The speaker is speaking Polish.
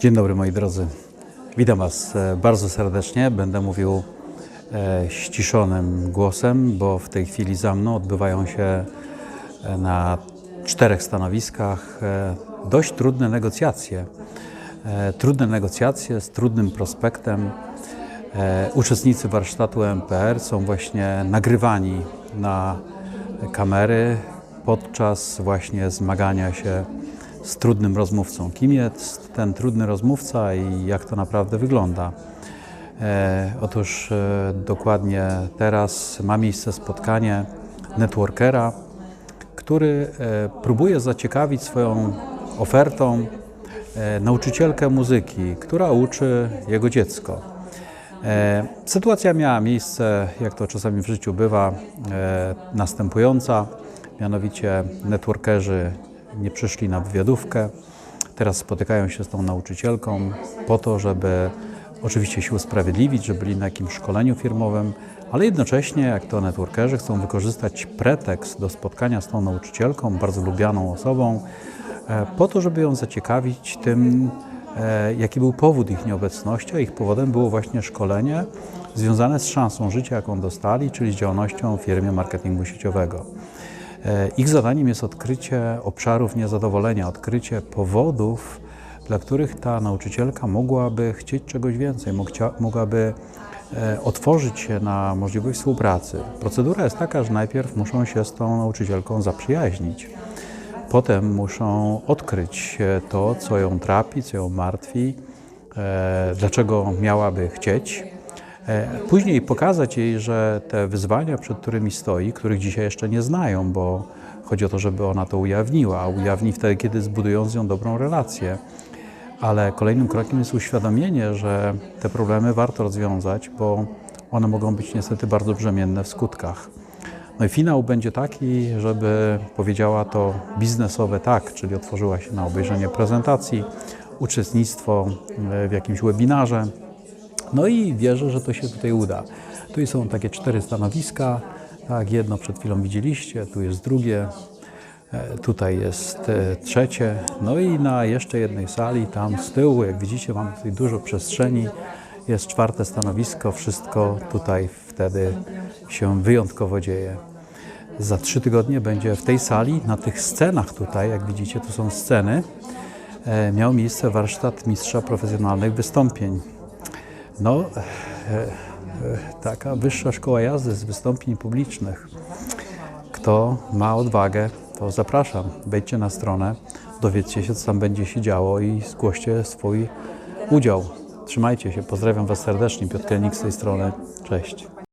Dzień dobry moi drodzy. Witam Was e, bardzo serdecznie. Będę mówił e, ściszonym głosem, bo w tej chwili za mną odbywają się e, na czterech stanowiskach dość trudne negocjacje. Trudne negocjacje z trudnym prospektem. Uczestnicy warsztatu MPR są właśnie nagrywani na kamery podczas właśnie zmagania się z trudnym rozmówcą. Kim jest ten trudny rozmówca i jak to naprawdę wygląda? E, otóż e, dokładnie teraz ma miejsce spotkanie networkera, który e, próbuje zaciekawić swoją ofertą e, nauczycielkę muzyki, która uczy jego dziecko. E, Sytuacja miała miejsce, jak to czasami w życiu bywa, e, następująca. Mianowicie networkerzy nie przyszli na wywiadówkę. Teraz spotykają się z tą nauczycielką po to, żeby oczywiście się usprawiedliwić, że byli na jakimś szkoleniu firmowym, ale jednocześnie, jak to networkerzy, chcą wykorzystać pretekst do spotkania z tą nauczycielką, bardzo lubianą osobą, e, po to, żeby ją zaciekawić tym, e, jaki był powód ich nieobecności, a ich powodem było właśnie szkolenie związane z szansą życia, jaką dostali, czyli z działalnością w firmie marketingu sieciowego. E, Ich zadaniem jest odkrycie obszarów niezadowolenia, odkrycie powodów, dla których ta nauczycielka mogłaby chcieć czegoś więcej, mogłaby e, otworzyć się na możliwość współpracy. Procedura jest taka, że najpierw muszą się z tą nauczycielką zaprzyjaźnić. Potem muszą odkryć e, to, co ją trapi, co ją martwi, dlaczego miałaby chcieć. E, Później pokazać jej, że te wyzwania, przed którymi stoi, których dzisiaj jeszcze nie znają, bo chodzi o to, żeby ona to ujawniła, a ujawni wtedy, kiedy zbudują z nią dobrą relację. Ale kolejnym krokiem jest uświadomienie, że te problemy warto rozwiązać, bo one mogą być niestety bardzo brzemienne w skutkach. No i finał będzie taki, żeby powiedziała to biznesowe tak, czyli otworzyła się na obejrzenie prezentacji, uczestnictwo e, w jakimś webinarze. No i wierzę, że to się tutaj uda. Tu są takie cztery stanowiska. Tak, jedno przed chwilą widzieliście, tu jest drugie, e, tutaj jest e, trzecie. No i na jeszcze jednej sali, tam z tyłu, jak widzicie, mamy tutaj dużo przestrzeni. Jest czwarte stanowisko, wszystko tutaj wtedy się wyjątkowo dzieje. Za trzy tygodnie będzie w tej sali, na tych scenach tutaj, jak widzicie, tu są sceny, e, miał miejsce warsztat mistrza profesjonalnych wystąpień. No, e, e, taka wyższa szkoła jazdy z wystąpień publicznych. Kto ma odwagę, to zapraszam. Wejdźcie na stronę, dowiedzcie się, co tam będzie się działo i zgłoście swój udział. Trzymajcie się, pozdrawiam Was serdecznie. Piotr Kelnik z tej strony. Cześć.